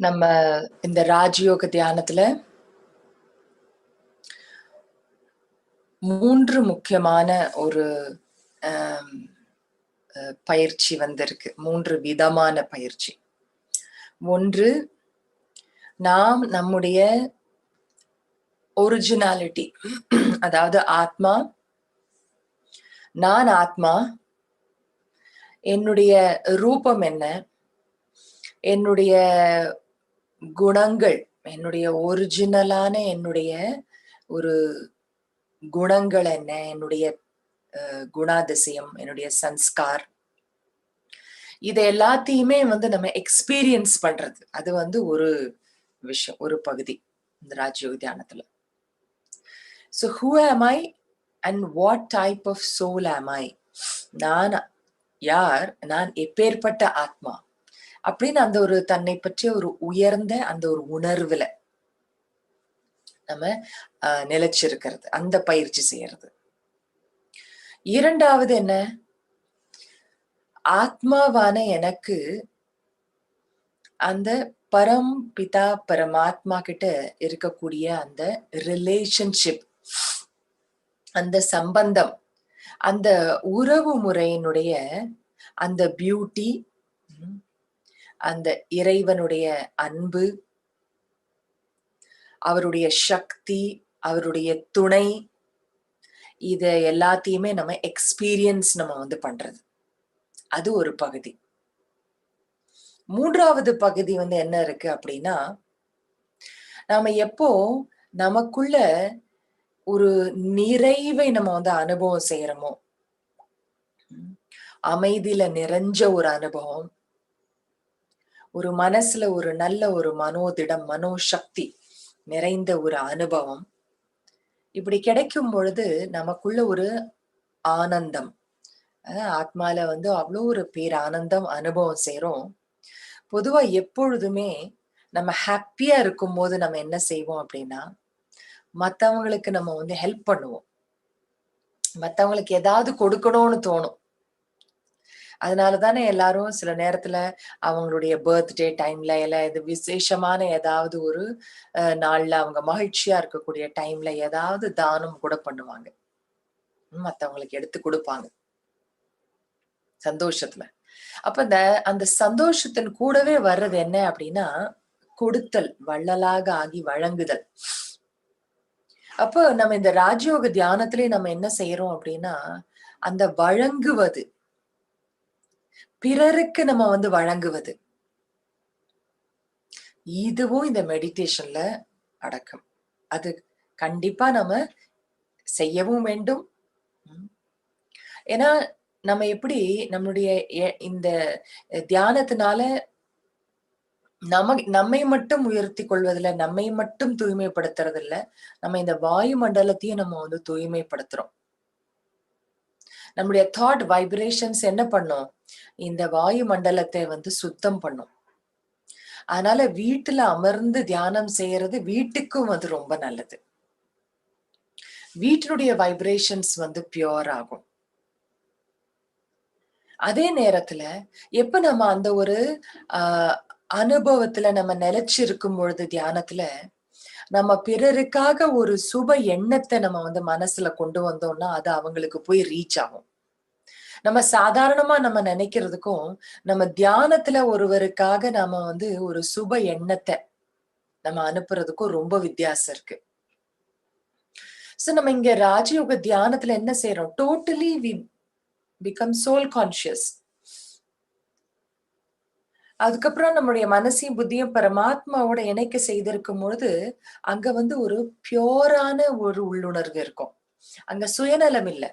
நம்ம இந்த ராஜயோக தியானத்துல மூன்று முக்கியமான ஒரு பயிற்சி வந்திருக்கு. மூன்று விதமான பயிற்சி. ஒன்று நாம் நம்முடைய ஒரிஜினாலிட்டி அதாவது ஆத்மா நான் ஆத்மா என்னுடைய ரூபம் என்ன என்னுடைய குணங்கள் என்னுடைய ஒரிஜினலான என்னுடைய ஒரு குணங்கள் என்ன? என்னுடைய குணாதிசயம் என்னுடைய சன்ஸ்கார். இது எல்லாத்தையுமே வந்து நம்ம எக்ஸ்பீரியன்ஸ் பண்றது. அது வந்து ஒரு விஷயம் ஒரு பகுதி இந்த ராஜயோக தியானத்துல. So who am I and what type of soul am I நான் யார்? நான் எப்பேற்பட்ட ஆத்மா? அப்படின்னு அந்த ஒரு தன்னை பற்றிய ஒரு உயர்ந்த அந்த ஒரு உணர்வுல நம்ம நிலைச்சிருக்கிறது. அந்த பயிற்சி செய்யறது. இரண்டாவது என்ன? ஆத்மாவான எனக்கு அந்த பரம் பிதா பரமாத்மா கிட்ட இருக்கக்கூடிய அந்த ரிலேஷன்ஷிப் அந்த சம்பந்தம் அந்த உறவு முறையினுடைய அந்த பியூட்டி அந்த இறைவனுடைய அன்பு அவருடைய சக்தி அவருடைய துணை இத எல்லாத்தையுமே நம்ம எக்ஸ்பீரியன்ஸ் நம்ம வந்து பண்றது. அது ஒரு பகுதி. மூன்றாவது பகுதி வந்து என்ன இருக்கு அப்படின்னா நாம எப்போ நமக்குள்ள ஒரு நிறைவை நம்ம வந்து அனுபவம் செய்யறோமோ அமைதியில நிறைஞ்ச ஒரு அனுபவம் ஒரு மனசுல ஒரு நல்ல ஒரு மனோதிடம் மனோசக்தி நிறைந்த ஒரு அனுபவம். இப்படி கிடைக்கும் பொழுது நமக்குள்ள ஒரு ஆனந்தம். ஆத்மால வந்து அவ்வளோ ஒரு பேர் ஆனந்தம் அனுபவம் சேரும் பொதுவா எப்பொழுதுமே நம்ம ஹாப்பியா இருக்கும்போது நம்ம என்ன செய்வோம் அப்படின்னா மத்தவங்களுக்கு நம்ம வந்து ஹெல்ப் பண்ணுவோம். மத்தவங்களுக்கு ஏதாவது கொடுக்கணும்னு தோணும். அதனால தானே எல்லாரும் சில நேரத்துல அவங்களுடைய பர்த்டே டைம்ல எல்லாம் இது விசேஷமான ஏதாவது ஒரு அஹ், நாள்ல அவங்க மகிழ்ச்சியா இருக்கக்கூடிய டைம்ல ஏதாவது தானம் கூட பண்ணுவாங்க. மத்தவங்களுக்கு எடுத்து கொடுப்பாங்க. சந்தோஷத்துல. அப்ப இந்த அந்த சந்தோஷத்தின் கூடவே வர்றது என்ன அப்படின்னா கொடுத்தல் வள்ளலாக ஆகி வழங்குதல். அப்போ நம்ம இந்த ராஜயோக தியானத்திலே நம்ம என்ன செய்யறோம் அப்படின்னா அந்த வழங்குவது பிறருக்கு நம்ம வந்து வழங்குவது. இதுவும் இந்த மெடிடேஷன்ல அடக்கம். அது கண்டிப்பா நம்ம செய்யவும் வேண்டும். ஏன்னா நம்ம எப்படி நம்மளுடைய இந்த தியானத்தினால நம நம்மை மட்டும் உயர்த்தி கொள்வதில்ல நம்மை மட்டும் தூய்மைப்படுத்துறது இல்ல நம்ம இந்த வாயு மண்டலத்தையும் நம்ம வந்து தூய்மைப்படுத்துறோம். நம்முடைய தாட் வைப்ரேஷன்ஸ் என்ன பண்ணும்? இந்த வாயு மண்டலத்தை வந்து சுத்தம் பண்ணும். அதனால வீட்டுல அமர்ந்து தியானம் செய்யறது வீட்டுக்கும் அது ரொம்ப நல்லது. வீட்டினுடைய வைப்ரேஷன்ஸ் வந்து பியோர் ஆகும். அதே நேரத்துல எப்ப நம்ம அந்த ஒரு அனுபவத்துல நம்ம நிலைச்சிருக்கும் பொழுது தியானத்துல நம்ம பிறருக்காக ஒரு சுப எண்ணத்தை நம்ம வந்து மனசுல கொண்டு வந்தோம்னா அது அவங்களுக்கு போய் ரீச் ஆகும். நம்ம சாதாரணமா நம்ம நினைக்கிறதுக்கும் நம்ம தியானத்துல ஒருவருக்காக நாம வந்து ஒரு சுப எண்ணத்தை நம்ம அனுப்புறதுக்கும் ரொம்ப வித்தியாசம் இருக்கு. சோ நம்ம இங்க ராஜயோக தியானத்துல என்ன செய்யறோம் totally we become soul conscious அதுக்கப்புறம் நம்மளுடைய மனசையும் புத்தியும் பரமாத்மாவோட இணைக்க செய்திருக்கும் பொழுது அங்க வந்து ஒரு பியோரான ஒரு உள்ளுணர்வு இருக்கும். அங்க சுயநலம் இல்லை.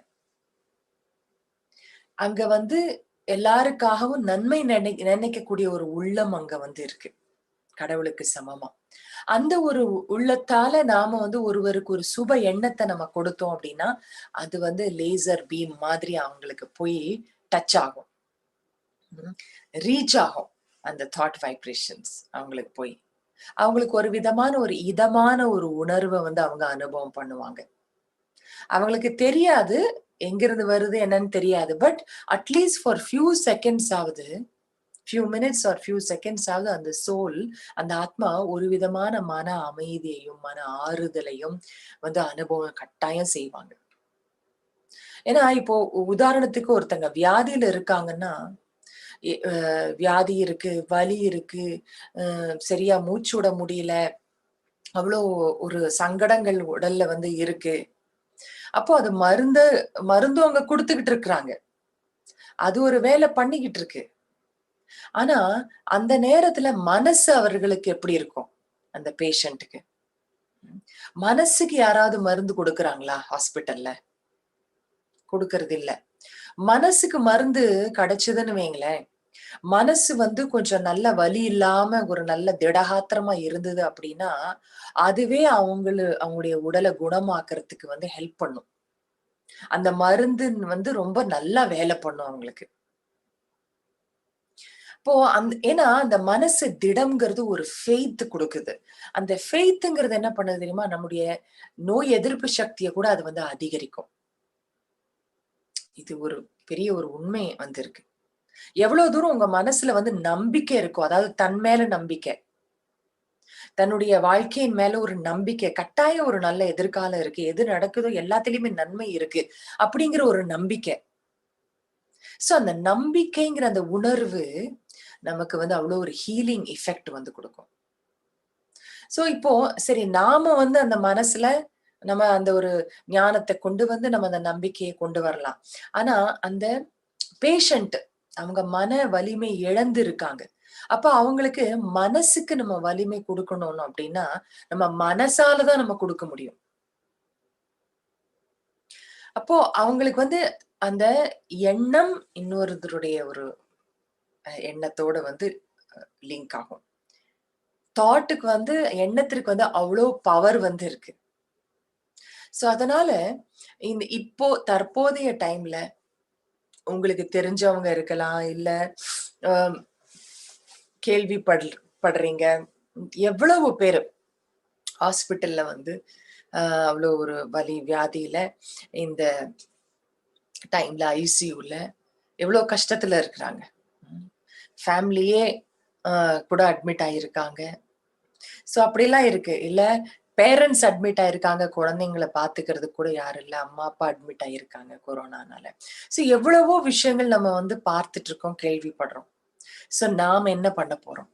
அங்க வந்து எல்லாருக்காகவும் நன்மை நினை நினைக்கக்கூடிய ஒரு உள்ளம் அங்க வந்து இருக்கு. கடவுளுக்கு சமமா. அந்த ஒரு உள்ளத்தால நாம வந்து ஒருவருக்கு ஒரு சுப எண்ணத்தை நம்ம கொடுத்தோம் அப்படின்னா அது வந்து லேசர் பீம் மாதிரி அவங்களுக்கு போய் டச் ஆகும். ரீச் ஆகும். அந்த தாட் வைப்ரேஷன்ஸ் அவங்களுக்கு போய். அவங்களுக்கு ஒரு விதமான ஒரு இதமான ஒரு உணர்வை வந்து அவங்க அனுபவம் பண்ணுவாங்க. அவங்களுக்கு தெரியாது எங்கிருந்து வருது என்னன்னு தெரியாது. But at least for few seconds ஆகுது few minutes or few seconds ஆகுது அந்த சோல் அந்த ஆத்மா ஒரு விதமான மன அமைதியையும் மன ஆறுதலையும் வந்து அனுபவம் கட்டாயம் செய்வாங்க. ஏன்னா இப்போ உதாரணத்துக்கு ஒருத்தங்க வியாதியில இருக்காங்கன்னா வியாதி இருக்கு வலி இருக்கு சரியா மூச்சு விட முடியல. அவ்வளோ ஒரு சங்கடங்கள் உடல்ல வந்து இருக்கு. அப்போ அது மருந்து மருந்து அவங்க கொடுத்துக்கிட்டு இருக்கிறாங்க. அது ஒரு வேலை பண்ணிக்கிட்டு இருக்கு. ஆனா அந்த நேரத்துல மனசு அவர்களுக்கு எப்படி இருக்கும்? அந்த பேஷண்ட்டுக்கு. மனசுக்கு யாராவது மருந்து கொடுக்கறாங்களா ஹாஸ்பிட்டல்ல? கொடுக்கறது இல்லை மனசுக்கு மருந்து கிடைச்சதுன்னு வைங்களேன். மனசு வந்து கொஞ்சம் நல்ல வலி இல்லாம ஒரு நல்ல திடகாத்திரமா இருந்தது அப்படின்னா அதுவே அவங்களு அவங்களுடைய உடலை குணமாக்குறதுக்கு வந்து ஹெல்ப் பண்ணும். அந்த மருந்து வந்து ரொம்ப நல்லா வேலை பண்ணும் அவங்களுக்கு. இப்போ அந்த ஏன்னா அந்த மனசு திடம்ங்கிறது ஒரு ஃபெய்த் கொடுக்குது. அந்த ஃபெய்த்துங்கிறது என்ன பண்ணுது தெரியுமா? நம்முடைய நோய் எதிர்ப்பு சக்தியை கூட அது வந்து அதிகரிக்கும். இது ஒரு பெரிய ஒரு உண்மை வந்திருக்கு. எவ்வளவு தூரம் உங்க மனசுல வந்து நம்பிக்கை இருக்கும் அதாவது தன் மேல நம்பிக்கை தன்னுடைய வாழ்க்கையின் மேல ஒரு நம்பிக்கை கட்டாயம் ஒரு நல்ல எதிர்காலம் இருக்கு எது நடக்குதோ எல்லாத்துலயுமே நன்மை இருக்கு அப்படிங்கிற ஒரு நம்பிக்கை. சோ அந்த நம்பிக்கைங்கிற அந்த உணர்வு நமக்கு வந்து அவ்வளோ ஒரு ஹீலிங் எஃபெக்ட் வந்து கொடுக்கும். சோ இப்போ சரி நாம வந்து அந்த மனசுல நம்ம அந்த ஒரு ஞானத்தை கொண்டு வந்து நம்ம அந்த நம்பிக்கையை கொண்டு வரலாம். ஆனா அந்த பேஷண்ட் அவங்க மன வலிமை இழந்து இருக்காங்க அப்ப அவங்களுக்கு மனசுக்கு நம்ம வலிமை கொடுக்கணும் அப்படின்னா நம்ம மனசாலதான் நம்ம கொடுக்க முடியும். அப்போ அவங்களுக்கு வந்து அந்த எண்ணம் இன்னொருத்தருடைய ஒரு எண்ணத்தோட வந்து லிங்க் ஆகும். தாட்டுக்கு வந்து எண்ணத்திற்கு வந்து அவ்வளோ பவர் வந்து இருக்கு. ஸோ அதனால இந்த இப்போ தற்போதைய டைம்ல உங்களுக்கு தெரிஞ்சவங்க இருக்கலாம் இல்ல கேள்விப்படு படுறீங்க எவ்வளவு பேர் ஹாஸ்பிட்டல்ல வந்து அவ்வளோ ஒரு வலி வியாதியில இந்த டைம்ல ஐசியூல எவ்வளோ கஷ்டத்துல இருக்கிறாங்க? ஃபேமிலியே கூட அட்மிட் ஆகியிருக்காங்க ஸோ அப்படிலாம் இருக்கு. இல்லை பேரண்ட்ஸ் அட்மிட் ஆயிருக்காங்க குழந்தைங்களை பாத்துக்கிறது கூட யாரும் இல்லை. அம்மா அப்பா அட்மிட் ஆயிருக்காங்க கொரோனானால. ஸோ எவ்வளவோ விஷயங்கள் நம்ம வந்து பார்த்துட்டு இருக்கோம் கேள்விப்படுறோம். ஸோ நாம் என்ன பண்ண போறோம்?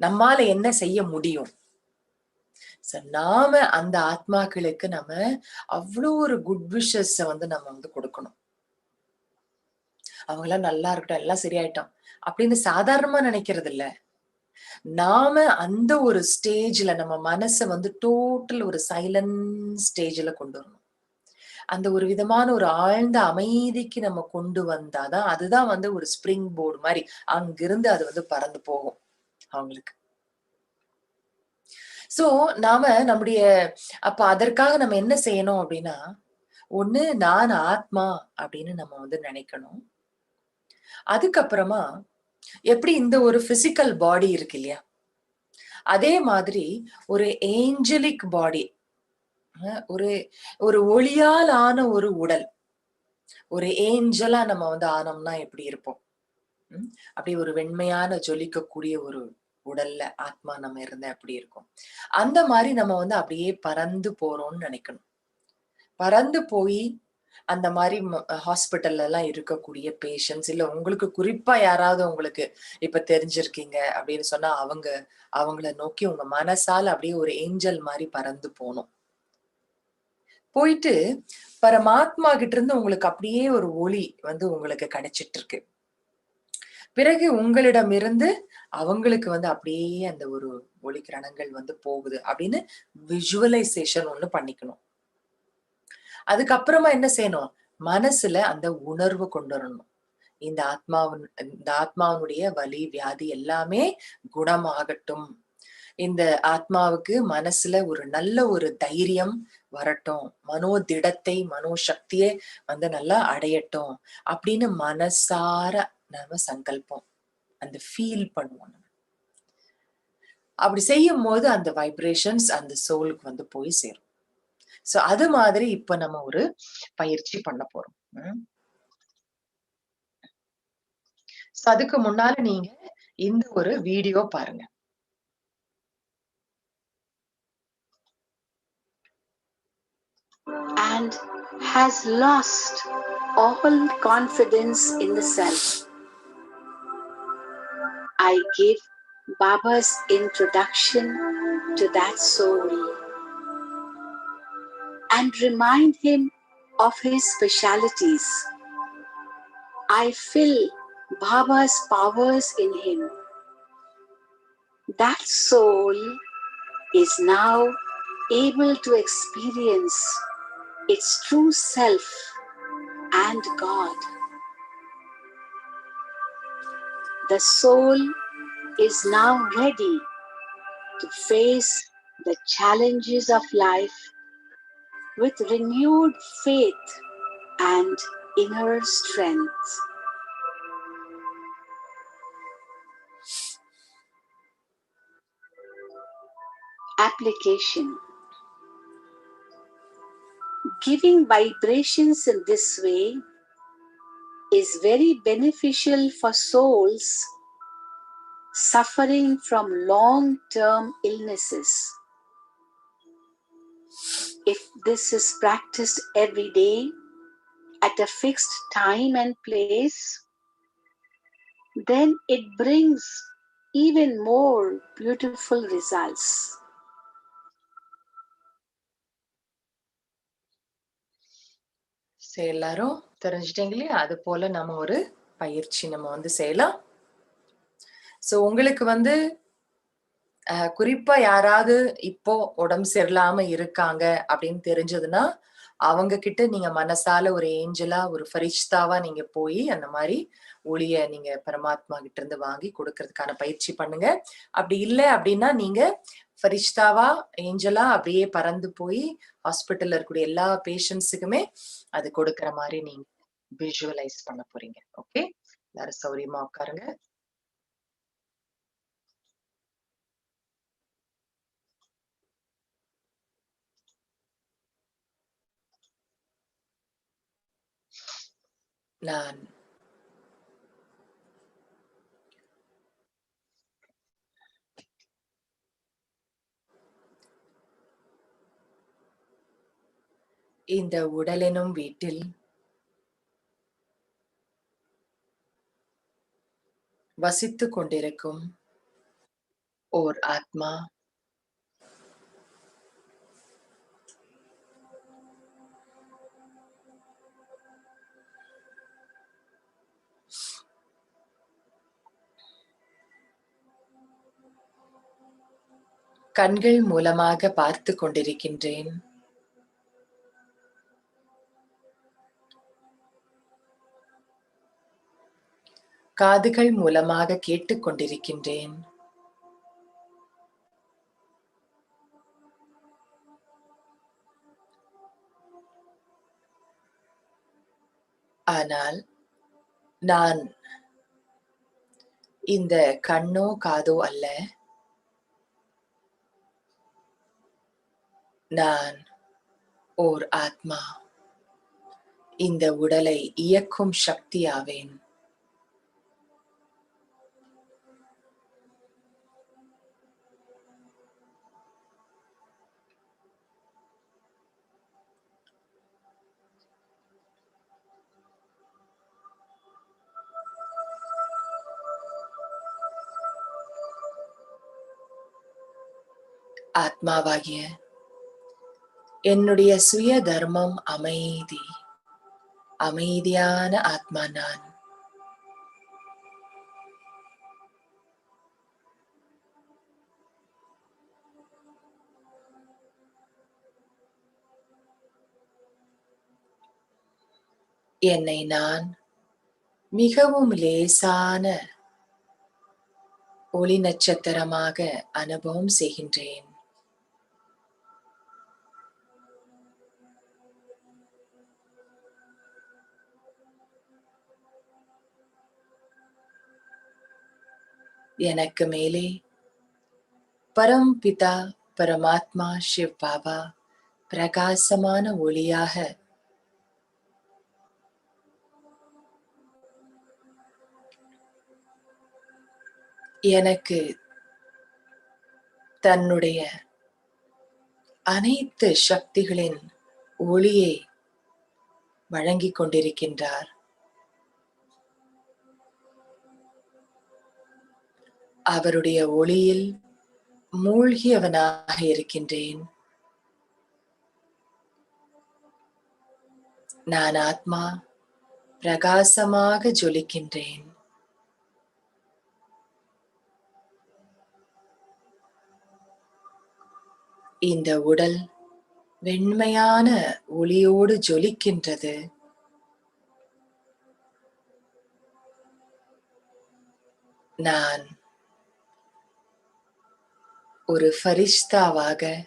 நம்மால என்ன செய்ய முடியும்? நாம அந்த ஆத்மாக்களுக்கு நம்ம அவ்வளோ ஒரு குட் விஷஸ் வந்து நம்ம வந்து கொடுக்கணும். அவங்க எல்லாம் நல்லா இருக்கட்டும் எல்லாம் சரியாயிட்டோம் அப்படின்னு சாதாரணமா நினைக்கிறது இல்லை நாம அந்த ஒரு ஸ்டேஜ்ல நம்ம மனசை வந்து டோட்டல் ஒரு சைலண்ட் ஸ்டேஜ்ல கொண்டு வரணும். அந்த ஒரு விதமான ஒரு ஆழ்ந்த அமைதிக்கு நம்ம கொண்டு வந்தாதான் அதுதான் வந்து ஒரு ஸ்ப்ரிங் போர்டு மாதிரி அங்கிருந்து அது வந்து பறந்து போகும் அவங்களுக்கு. சோ நாம நம்முடைய அப்ப அதற்காக நம்ம என்ன செய்யணும் அப்படின்னா ஒண்ணு நான் ஆத்மா அப்படின்னு நம்ம வந்து நினைக்கணும். அதுக்கப்புறமா எப்படி இந்த ஒரு பிசிக்கல் பாடி இருக்கு இல்லையா? அதே மாதிரி ஒரு ஏஞ்சலிக் பாடி ஒரு ஒரு ஒளியால் ஆன ஒரு உடல் ஒரு ஏஞ்சலா நம்ம வந்து ஆனோம்னா எப்படி இருப்போம்? அப்படி ஒரு வெண்மையான ஜொலிக்கக்கூடிய ஒரு உடல்ல ஆத்மா நம்ம இருந்தா அப்படி இருக்கும்? அந்த மாதிரி நம்ம வந்து அப்படியே பறந்து போறோம்னு நினைக்கணும். பறந்து போய் அந்த மாதிரி ஹாஸ்பிட்டல்ல எல்லாம் இருக்கக்கூடிய பேஷண்ட்ஸ் இல்ல உங்களுக்கு குறிப்பா யாராவது உங்களுக்கு இப்ப தெரிஞ்சிருக்கீங்க அப்படின்னு சொன்னா அவங்க அவங்கள நோக்கி உங்க மனசால அப்படியே ஒரு ஏஞ்சல் மாதிரி பறந்து போகணும் போயிட்டு பரமாத்மா கிட்ட இருந்து உங்களுக்கு அப்படியே ஒரு ஒளி வந்து உங்களுக்கு கிடைச்சிட்டு இருக்கு பிறகு உங்களிடம் இருந்து அவங்களுக்கு வந்து அப்படியே அந்த ஒரு ஒளி கிரணங்கள் வந்து போகுது அப்படின்னு விஜுவலைசேஷன் ஒண்ணு பண்ணிக்கணும். அதுக்கப்புறமா என்ன செய்யணும்? மனசுல அந்த உணர்வு கொண்டு வரணும். இந்த ஆத்மாவின் இந்த ஆத்மாவுடைய வலி வியாதி எல்லாமே குணமாகட்டும். இந்த ஆத்மாவுக்கு மனசுல ஒரு நல்ல ஒரு தைரியம் வரட்டும். மனோ திடத்தை மனோ சக்தியை வந்து நல்லா அடையட்டும் அப்படின்னு மனசார நாம சங்கல்பம். அந்த ஃபீல் பண்ணுவோம் நம்ம. அப்படி செய்யும் போது அந்த வைப்ரேஷன்ஸ் அந்த சோலுக்கு வந்து போய் சேரும். சோ அது மாதிரி இப்ப நம்ம ஒரு பயிற்சி பண்ண போறோம் So அதுக்கு முன்னால நீங்க இந்த ஒரு வீடியோ பாருங்க. and has lost all confidence in the self. I give Baba's introduction to that soul and remind him of his specialities. I fill Baba's powers in him. That soul is now able to experience its true self and God. The soul is now ready to face the challenges of life with renewed faith and inner strength. Application Giving vibrations in this way is very beneficial for souls suffering from long term illnesses. If this is practiced every day at a fixed time and place, then it brings even more beautiful results. எல்லாரும் தெரிஞ்சுட்டீங்க இல்லையா அது போல நம்ம ஒரு பயிற்சி நம்ம வந்து செய்யலாம் ஸோ உங்களுக்கு வந்து குறிப்பா யாராவது இப்போ உடம்பு சரியில்லாம இருக்காங்க அப்படின்னு தெரிஞ்சதுன்னா அவங்க கிட்ட நீங்க மனசால ஒரு ஏஞ்சலா ஒரு ஃபரிஷ்தாவா நீங்க போய் அந்த மாதிரி ஒளிய நீங்க பரமாத்மா கிட்ட இருந்து வாங்கி கொடுக்கறதுக்கான பயிற்சி பண்ணுங்க. அப்படி இல்லை அப்படின்னா நீங்க ஃபரிஷ்தாவா ஏஞ்சலா அப்படியே பறந்து போய் ஹாஸ்பிட்டல்ல இருக்கக்கூடிய எல்லா பேஷண்ட்ஸுக்குமே அது கொடுக்கற மாதிரி நீங்க விஷுவலைஸ் பண்ண போறீங்க. ஓகே எல்லாரும் சௌரியமா உட்காருங்க. நான். இந்த உடலெனும் வீட்டில் வசித்துக் கொண்டிருக்கும் ஓர் ஆத்மா கண்கள் மூலமாக பார்த்து கொண்டிருக்கின்றேன். காதுகள் மூலமாக கேட்டுக் கொண்டிருக்கின்றேன். ஆனால் நான் இந்த கண்ணோ காதோ அல்ல. நான் ஓர் ஆத்மா. இந்த உடலை இயக்கும் சக்தியாவேன் ஆத்மாவாகிய என்னுடைய சுய தர்மம் அமைதி. அமைதியான ஆத்மா நான். என்னை நான் மிகவும் லேசான ஒளி நட்சத்திரமாக அனுபவம் செய்கின்றேன். எனக்கு மேலே. பரம்பிதா பரமாத்மா சிவ் பாபா பிரகாசமான ஒளியாக. எனக்கு தன்னுடைய அனைத்து சக்திகளின் ஒளியை வழங்கிக் கொண்டிருக்கின்றார். அவருடைய ஒளியில் மூழ்கியவனாக இருக்கின்றேன். நான் ஆத்மா பிரகாசமாக ஜொலிக்கின்றேன். இந்த உடல் வெண்மையான ஒளியோடு ஜொலிக்கின்றது. நான் ஒரு ஃபரிஷ்தாவாக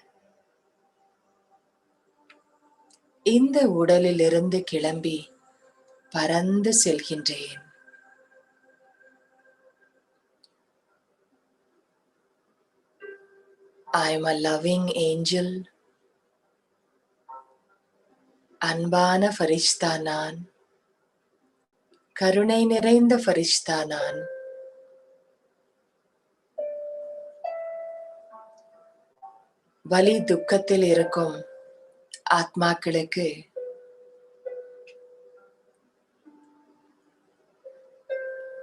இந்த உடலிலிருந்து கிளம்பி பறந்து செல்கின்றேன். I am a loving angel. அன்பான ஃபரிஷ்தா நான். கருணை நிறைந்த ஃபரிஷ்தா நான். வலி துக்கத்தில் இருக்கும் ஆத்மாக்களுக்கு.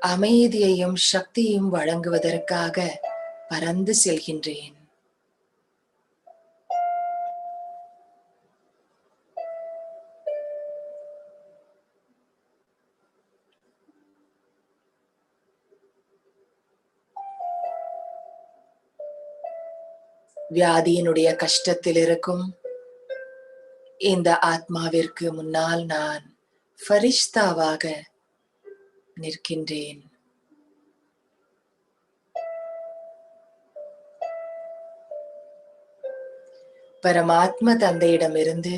அமைதியையும் சக்தியையும் வழங்குவதற்காக பறந்து செல்கின்றேன். வியாதியினுடைய கஷ்டத்தில் இருக்கும் இந்த ஆத்மாவிற்கு முன்னால் நான் ஃபரிஷ்தாவாக நிற்கின்றேன். பரமாத்ம தந்தையிடமிருந்து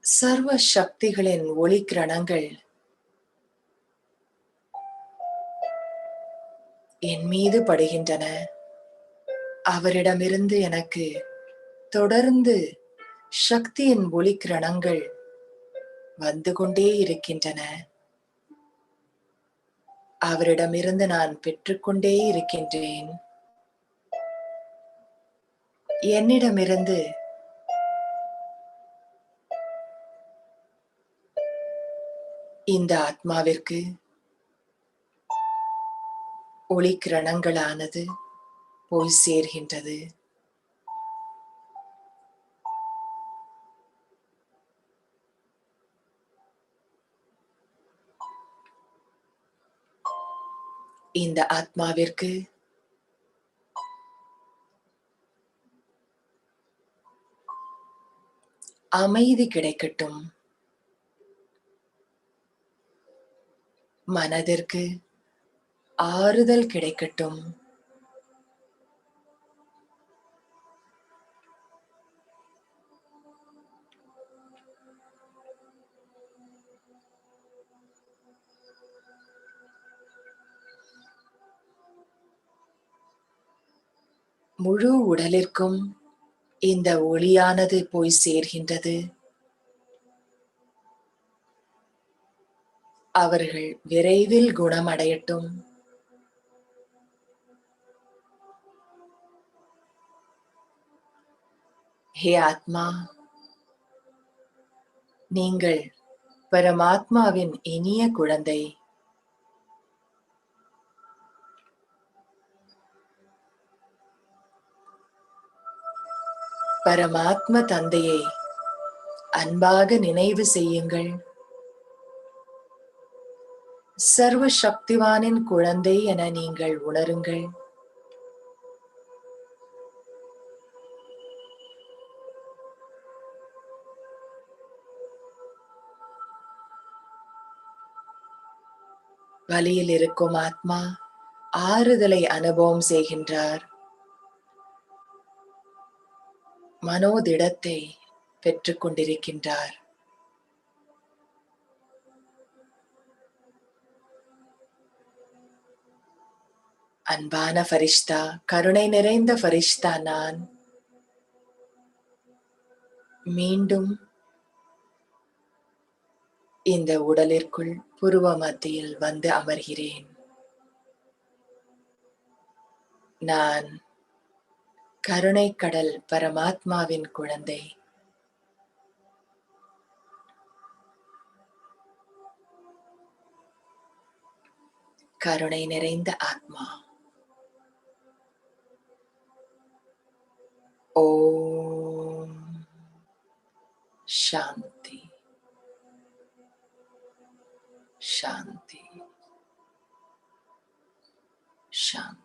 சர்வ சக்திகளின் ஒளி கிரணங்கள் என் மீது படுகின்றன. அவரிடமிருந்து எனக்கு தொடர்ந்து சக்தியின் ஒளி கிரணங்கள் வந்து கொண்டே இருக்கின்றன. அவரிடமிருந்து நான் பெற்றுக்கொண்டே இருக்கின்றேன். என்னிடமிருந்து இந்த ஆத்மாவிற்கு ஒளி கிரணங்களானது போய் சேர்கின்றது. இந்த ஆத்மாவிற்கு அமைதி கிடைக்கட்டும். மனதிற்கு ஆறுதல் கிடைக்கட்டும். முழு உடலிற்கும் இந்த ஒளியானது போய் சேர்கின்றது. அவர்கள் விரைவில் குணமடையட்டும். ஹே ஆத்மா நீங்கள் பரமாத்மாவின் இனிய குழந்தை. பரமாத்ம தந்தையை அன்பாக நினைவு செய்யுங்கள். சர்வ சக்திவானின் குழந்தை என நீங்கள் உணருங்கள். வழியில் இருக்கும் ஆத்மா ஆறுதலை அனுபவம் செய்கின்றார். மனோதிடத்தை பெற்றுக் கொண்டிருக்கின்றார். அன்பான ஃபரிஷ்தா கருணை நிறைந்த ஃபரிஷ்தா நான். மீண்டும் இந்த உடலிற்குள் புருவ மத்தியில் வந்து அமர்கிறேன். நான் கருணை கடல் பரமாத்மாவின் குழந்தை. கருணை நிறைந்த ஆத்மா. ஓம். சாந்தி. சாந்தி சாந்தி